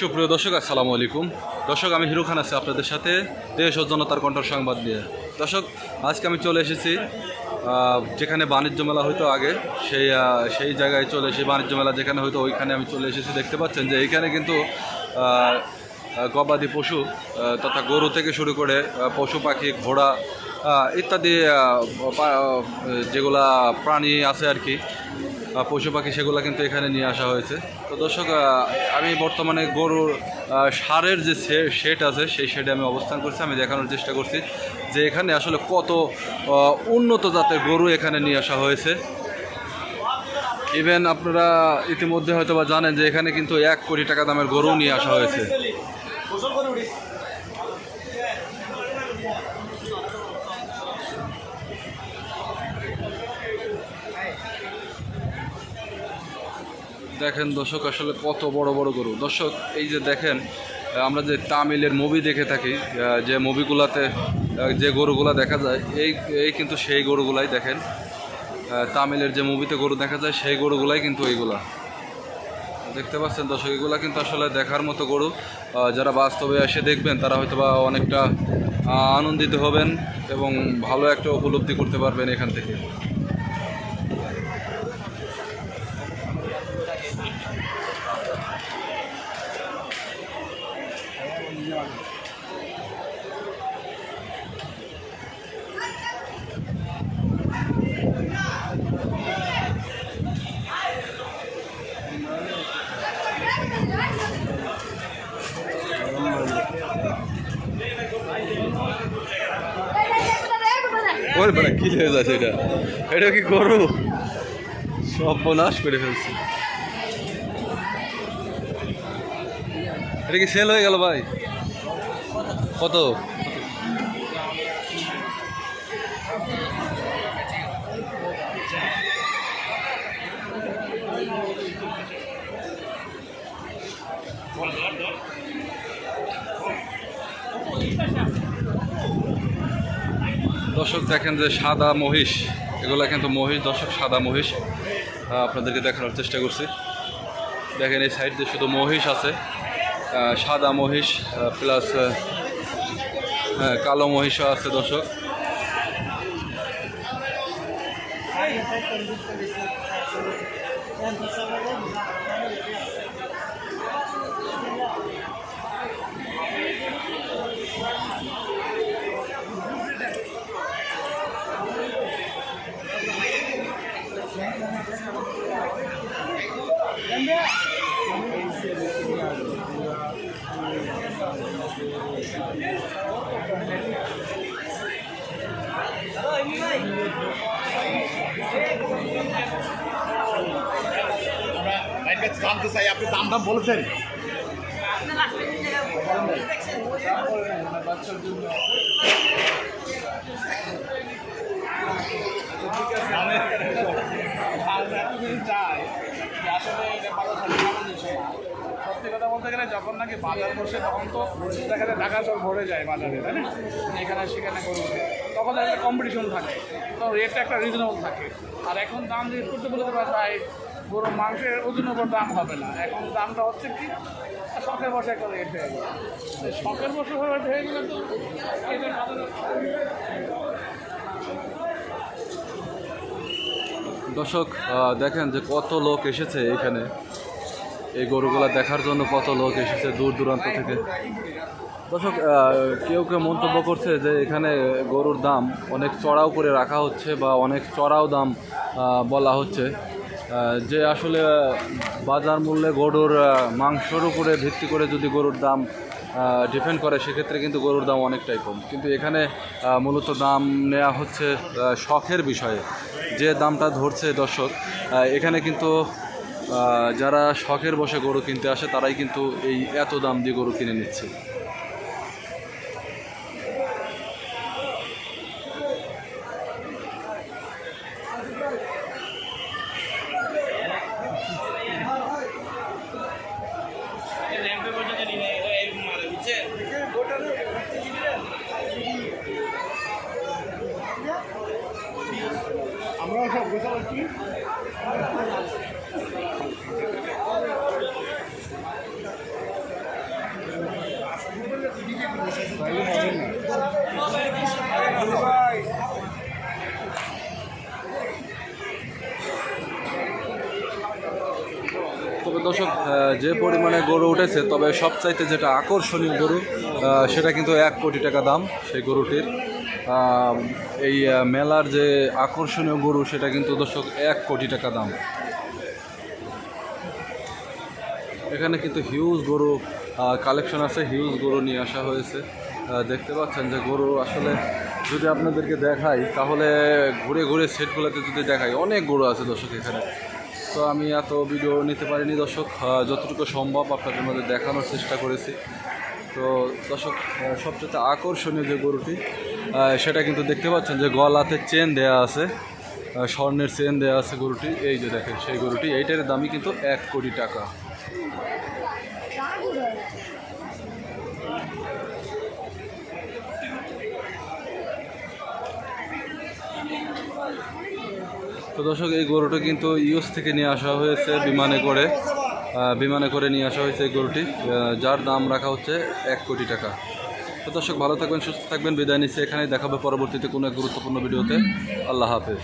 সুপ্রিয় দর্শক, আসসালামু আলাইকুম। দর্শক, আমি হিরু খান আছি আপনাদের সাথে। দেশ ও জনতার কণ্ঠ সংবাদ নিয়ে। দর্শক, আজকে আমি চলে এসেছি যেখানে বাণিজ্য মেলা হইতো আগে, সেই সেই জায়গায় চলে এসে বাণিজ্য মেলা যেখানে হয়তো ওইখানে আমি চলে এসেছি। দেখতে পাচ্ছেন যে এইখানে কিন্তু গবাদি পশু তথা গরু থেকে শুরু করে পশু পাখি, ঘোড়া ইত্যাদি যেগুলা প্রাণী আছে আর কি পশু পাখি সেগুলো কিন্তু এখানে নিয়ে আসা হয়েছে। তো দর্শক আমি বর্তমানে গরুর সারের যে শেড আছে, সেই শেডে আমি অবস্থান করছি, আমি দেখানোর চেষ্টা করছি যে এখানে আসলে কত উন্নত জাতের গরু এখানে নিয়ে আসা হয়েছে। ইভেন আপনারা ইতিমধ্যে হয়তো বা জানেন যে এখানে কিন্তু এক কোটি টাকা দামের গরু নিয়ে আসা হয়েছে। দেখেন দর্শক, আসলে কত বড় বড় গরু। দর্শক, এই যে দেখেন আমরা যে তামিলের মুভি দেখে থাকি যে মুভিগুলাতে যে গরুগুলা দেখা যায়, এই এই কিন্তু সেই গরুগুলাই দেখেন। তামিলের যে মুভিতে গরু দেখা যায়, সেই গরুগুলাই কিন্তু এইগুলা। দেখতে পাচ্ছেন দর্শক, এগুলা কিন্তু আসলে দেখার মতো গরু। যারা বাস্তবে এসে দেখবেন, তারা হয়তো বা অনেকটা আনন্দিত হবেন এবং ভালো একটা উপলব্ধি করতে পারবেন এখান থেকে। ওর বেড়া কি হয়ে যাচ্ছে এটা? এটা কি গরু? সব নাশ করে ফেলছে। এটা কি সেল হয়ে গেল ভাই? কত? দর্শক দেখেন যে সাদা মহিষ, এগুলো কিন্তু মহিষ, দর্শক, সাদা মহিষ। আপনাদেরকে দেখানোর চেষ্টা করছি। দেখেন এই সাইড দিয়ে শুধু মহিষ আছে। সাদা মহিষ প্লাস হ্যাঁ কালো মহিষও আছে দর্শক। জানতে চাই আপনি দাম দাম বলেছেন। সত্যি বলতে গেলে যখন নাকি বাজার বসে তখন তো দেখা যায় টাকা সব ভরে যায় বাজারে, তাই না? এখানে সেখানে গরু তখন একটা কম্পিটিশন থাকে। তো রেটটা একটা রিজনেবল থাকে। আর এখন দাম জিজ্ঞেস করতে বলে তো ভাই, গরু, মাংসের ওজন উপর দাম হবে না। এখন দামটা হচ্ছে কি, শখের বসে একটা রেট হয়ে গেল। শখের বসে হয়ে গেলে তো দর্শক দেখেন যে কত লোক এসেছে এখানে। এই গরুগুলো দেখার জন্য কত লোক এসেছে দূর দূরান্ত থেকে? দর্শক কেউ কেউ মন্তব্য করছে যে এখানে গরুর দাম অনেক চড়াও করে রাখা হচ্ছে বা অনেক চড়াও দাম বলা হচ্ছে। যে আসলে বাজার মূল্যে গরুর মাংসর উপরে ভিত্তি করে যদি গরুর দাম ডিপেন্ড করে, সেক্ষেত্রে কিন্তু গরুর দাম অনেকটাই কম। কিন্তু এখানে মূলত দাম নেওয়া হচ্ছে শখের বিষয়ে। যে দামটা ধরছে দর্শক এখানে কিন্তু যারা শখের বসে গরু কিনতে আসে, তারাই কিন্তু এই এত দাম দিয়ে গরু কিনে নিচ্ছে। আমরা সব তবে দর্শক যে পরিমাণে গরু উঠেছে, তবে সবচাইতে যেটা আকর্ষণীয় গরু সেটা কিন্তু এক কোটি টাকা দাম সেই গরুটির। এই মেলার যে আকর্ষণীয় গরু, সেটা কিন্তু দর্শক এক কোটি টাকা দাম। এখানে কিন্তু হিউজ গরু কালেকশন আছে হিউজ গরু নিয়ে আসা হয়েছে। দেখতে পাচ্ছেন যে গরু আসলে যদি আপনাদেরকে দেখাই, তাহলে ঘুরে ঘুরে সেটগুলোতে যদি দেখাই, অনেক গরু আছে দর্শক এখানে। তো আমি এত ভিডিও নিতে পারিনি দর্শক যতটুকু সম্ভব আপনাদের মধ্যে দেখানোর চেষ্টা করেছি। তো দর্শক সবচেয়ে আকর্ষণীয় যে গরুটি সেটা কিন্তু দেখতে পাচ্ছেন যে গলাতে চেন দেয়া আছে স্বর্ণের চেন দেয়া আছে গরুটি। এই যে দেখেন, সেই গরুটি, এইটার দামই কিন্তু এক কোটি টাকা। দর্শক, এই গরুটা কিন্তু ইউএস থেকে নিয়ে আসা হয়েছে বিমানে করে। বিমানে করে নিয়ে আসা হয়েছে এই গরুটি। যার দাম রাখা হচ্ছে এক কোটি টাকা। তো দর্শক, ভালো থাকবেন, সুস্থ থাকবেন। বিদায় নিচ্ছে এখানেই। দেখাবে পরবর্তীতে কোনো এক গুরুত্বপূর্ণ ভিডিওতে। আল্লাহ হাফেজ।